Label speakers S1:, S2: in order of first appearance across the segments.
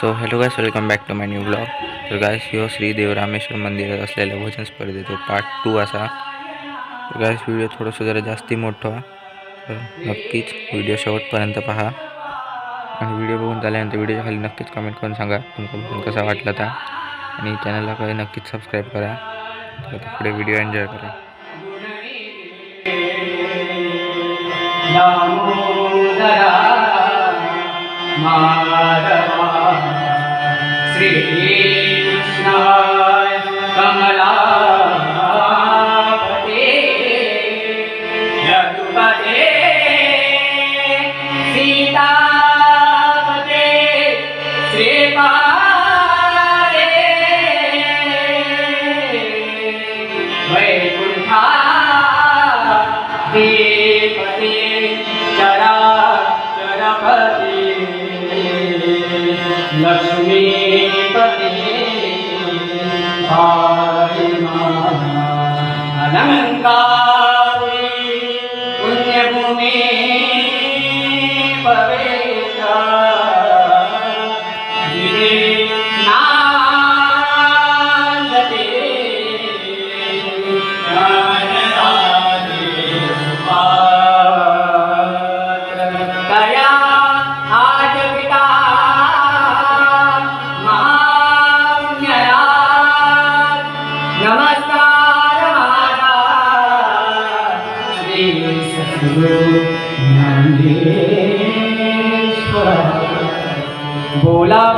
S1: So hello guys welcome back to my new blog तर guys ह्यो श्री देवरामेश्वर मंदिरात असलेल्या भजन स्पर्धेचो पार्ट टू असा गायस व्हिडिओ थोडंसं जरा जास्ती मोठं. तर नक्कीच व्हिडिओ शेवटपर्यंत पहा। आणि व्हिडिओ बघून झाल्यानंतर व्हिडिओच्या खाली नक्कीच कमेंट करून सांगा। तुमचा भजन कसा वाटला था? आणि चॅनलला काही नक्कीच सबस्क्राईब करा। तर पुढे व्हिडिओ एन्जॉय करा
S2: दामोदरा Nắng cao बोला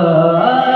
S2: আল্লাহ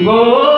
S2: 이거